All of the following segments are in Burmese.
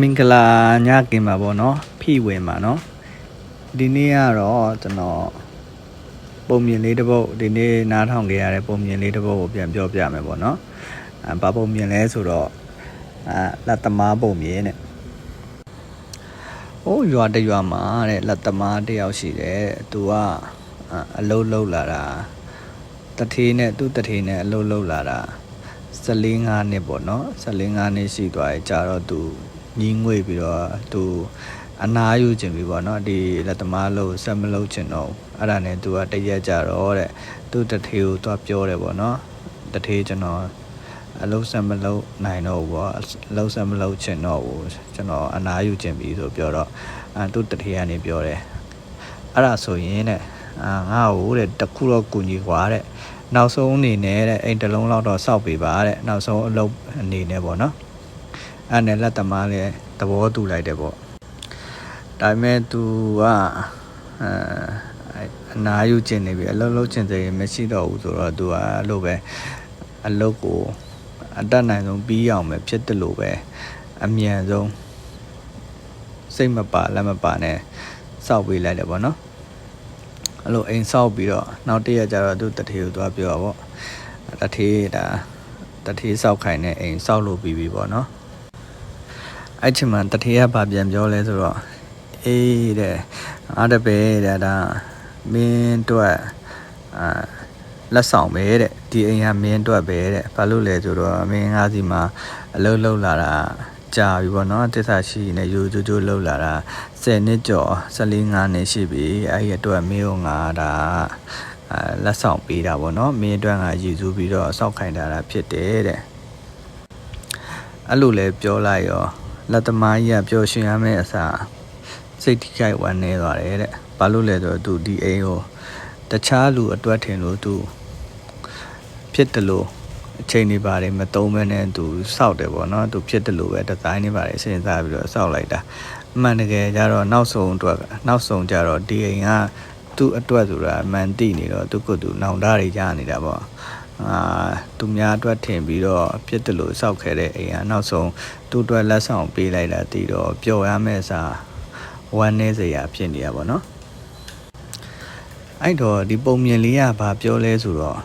မင်္ဂလာညကင်ပါဗောနော်ဖိဝင်ပါနော်ဒီနေ့ကတော့ကျွန်တော်ပုံမြင်လေးတစ်ပုတ်ဒီနေ့နားထောင်ကြရတဲ့ပုံမြင်လေးတစ်ပုတ်ကိုပြန်ပြောပြမယ်ဗောနော်အဲဘာပုံမြင်လဲဆိုတော့အဲလက်သမားပုံမြင်တဲ့ဟိုးရွာတစ်ရွာမှာတဲ့လက်သမားတစ်ယောက်ရှိတယ်သူကအအလုံးလုံးလာတာတထေးနဲ့သူ့တထေးနဲ့အလုံးလုံးလာတာ14 5နှစ်ပေါ့နော်14 5နှစ်ရှိသွားတယ်ကြာတော့သူ ညီးငွေပြီးတော့သူအနာယူခြင်းပြီပေါ့နော်ဒီလက်သမားလို့ဆက်မလုပ်ချင်တော့ဘူးအဲ့ဒါနဲ့သူကတရက်ကြတော့တဲ့သူ့တထေးကိုသွားပြောတယ်ပေါ့နော်တထေးကျွန်တော်အလုံးဆက်မလုပ်နိုင်တော့ဘူးပေါ့အလုံးဆက်မလုပ်ချင်တော့ဘူးကျွန်တော်အနာယူခြင်းပြီဆိုပြောတော့အဲသူ့တထေးကနေပြောတယ်အဲ့ဒါဆိုရင်တဲ့အာငါ့ကိုတဲ့တခုတော့ကူညီကွာတဲ့နောက်ဆုံးအနေနဲ့တဲ့အိမ်တစ်လုံးလောက်တော့စောက်ပေးပါတဲ့နောက်ဆုံးအလုပ်အနေနဲ့ပေါ့နော် အဲ့နဲ့လက်သမားလည်းသဘောတူလိုက်တယ်ပေါ့ဒါပေမဲ့ तू ကအဲအနာယူကျင်နေပြီအလုပ်လုပ်ကျင်စေရင်မရှိတော့ဘူးဆိုတော့ तू ကအဲ့လိုပဲအလုပ်ကိုအတတ်နိုင်ဆုံးပြီးအောင်ပဲဖြစ်တယ်လို့ပဲအမြန်ဆုံးစိတ်မပါလက်မပါနဲ့စောက်ပေးလိုက်တယ်ပေါ့နော်အဲ့လိုအိမ်ဆောက်ပြီးတော့နောက်တစ်ရက်ကျတော့သူတထေကိုသွားပြောပါပေါ့တထေဒါတထေဆောက်ခိုင်းတဲ့အိမ်ဆောက်လို့ပြီးပြီပေါ့နော် အဲ့ချိန်မှာတထေကဗာပြန်ပြောလဲဆိုတော့အေးတဲ့အားတပည့်တဲ့ဒါမင်းတို့အာလက်ဆောင်ပဲတဲ့ဒီအိမ်ကမင်းတို့ပဲတဲ့ဘာလို့လဲဆိုတော့မင်းငါးစီမှာအလုပ်လုပ်လာတာကြာပြီပေါ့နော်တစ္ဆာရှိနေယူကြိုးကြိုးလုပ်လာတာ10နှစ်ကျော်14 5နှစ်ရှိပြီအဲ့ဒီအတွက်မင်းတို့ငါဒါအာလက်ဆောင်ပေးတာပေါ့နော်မင်းအတွက်ငါရည်စူးပြီးတော့စောက်ခိုင်းတာဖြစ်တယ်တဲ့အဲ့လိုလဲပြောလိုက်ရော လက်သမားကြီးကပျော်ရွှင်ရမယ့်အစားစိတ်ထိခိုက်ဝမ်းနေသွားတယ်တဲ့ဘာလို့လဲဆိုတော့သူဒီအိမ်ကိုတခြားလူအတွက်ထင်လို့သူဖြစ်တယ်လို့အချိန်နေပါတယ်မတုံးမဲနဲ့သူစောက်တယ်ပေါ့နော်သူဖြစ်တယ်လို့ပဲဒီဇိုင်းနေပါတယ်စဉ်းစားပြီးတော့စောက်လိုက်တာအမှန်တကယ်ကျတော့နောက်ဆုံးအတွက်နောက်ဆုံးကျတော့ဒီအိမ်ကသူ့အတွက်ဆိုတာအမှန်သိနေတော့သူကသူနောင်တတွေကြားနေတာပေါ့ အာသူများအတွက်ထင်ပြီးတော့ဖြစ်တယ်လို့စောက်ခဲ့တဲ့အိမ်ကနောက်ဆုံးသူ့အတွက်လက်ဆောင်ပေးလိုက်တာတည်တော့ပျော်ရမယ့်အစားဝမ်းနေစရာဖြစ်နေရပါတော့အဲ့တော့ဒီပုံမြင်လေးကဘာပြောလဲဆိုတော့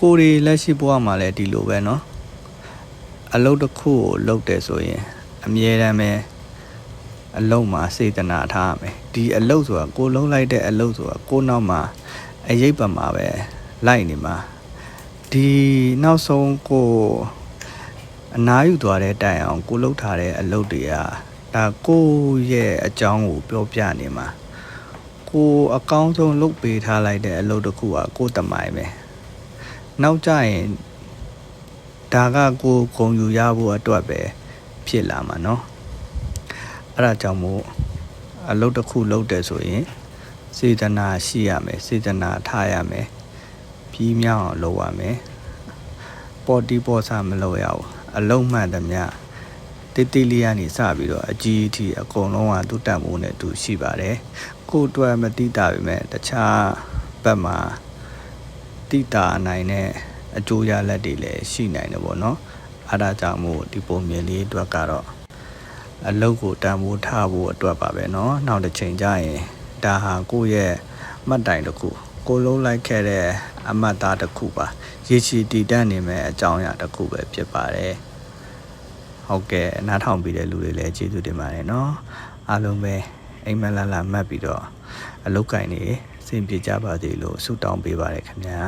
ကိုရီလက်ရှိဘဝမှာလည်းဒီလိုပဲเนาะအလုပ်တစ်ခုကိုလုပ်တယ်ဆိုရင်အမြဲတမ်းပဲအလုပ်မှာစေတနာထားရမယ်ဒီအလုပ်ဆိုတာကိုလုံးလိုက်တဲ့အလုပ်ဆိုတာကိုနောက်မှာအရေးပါမှာပဲ လိုက်နေမှာဒီနောက်ဆုံးကိုအနားယူသွားတဲ့တိုင်အောင်ကိုလှုပ်ထားတဲ့အလုပ်တွေကဒါကိုရဲ့အကြောင်းကိုပြောပြနေမှာကိုအကောင်းဆုံးလုပ်ပေးထားလိုက်တဲ့အလုပ်တစ်ခုကကိုတမိုင်ပဲ နောက်ကြရင်ဒါကကိုဂုံယူရဖို့အတွက်ပဲဖြစ်လာမှာเนาะအဲ့ဒါကြောင့်မို့အလုပ်တစ်ခုလုပ်တယ်ဆိုရင်စေတနာရှိရမယ်စေတနာထားရမယ် ပြီးမြောက်အောင်လုပ်ရမယ်ပေါ်တီပေါ်ဆာမလုပ်ရဘူးအလုံးမှန်သမျှတိတိလေးကနေစပြီးတော့အကြီးအထိအကုန်လုံးကသူ့တတ်မိုးနဲ့သူရှိပါတယ်ကိုယ်အတွက်မတိတာပဲမဲ့တခြားဘက်မှာ တိတာနိုင်တဲ့အကျိုးရလဒ်တွေလည်းရှိနိုင်တယ်ပေါ့နော်အားဒါကြောင့်မို့ဒီပုံမြင်လေးအတွက်ကတော့အလုတ်ကိုတန်ဖိုးထားဖို့အတွက်ပါပဲเนาะနောက်တစ်ချိန်ကျရင်ဒါဟာကိုယ့်ရဲ့မှတ်တိုင်တစ်ခုကိုလုံးလိုက်ခဲ့တဲ့ အမှတ်သားတစ်ခုပါရေချီတည်တတ်နေမဲ့အကြောင်းအရာတစ်ခုပဲဖြစ်ပါတယ်ဟုတ်ကဲ့နားထောင်ပြီးတဲ့လူတွေလည်းကျေးဇူးတင်ပါတယ်เนาะအားလုံးပဲအိမ်မက်လာလာမှတ်ပြီးတော့အလုတ်ကင်နေစင်ပြေကြပါစေလို့ဆုတောင်းပေးပါတယ်ခင်ဗျာ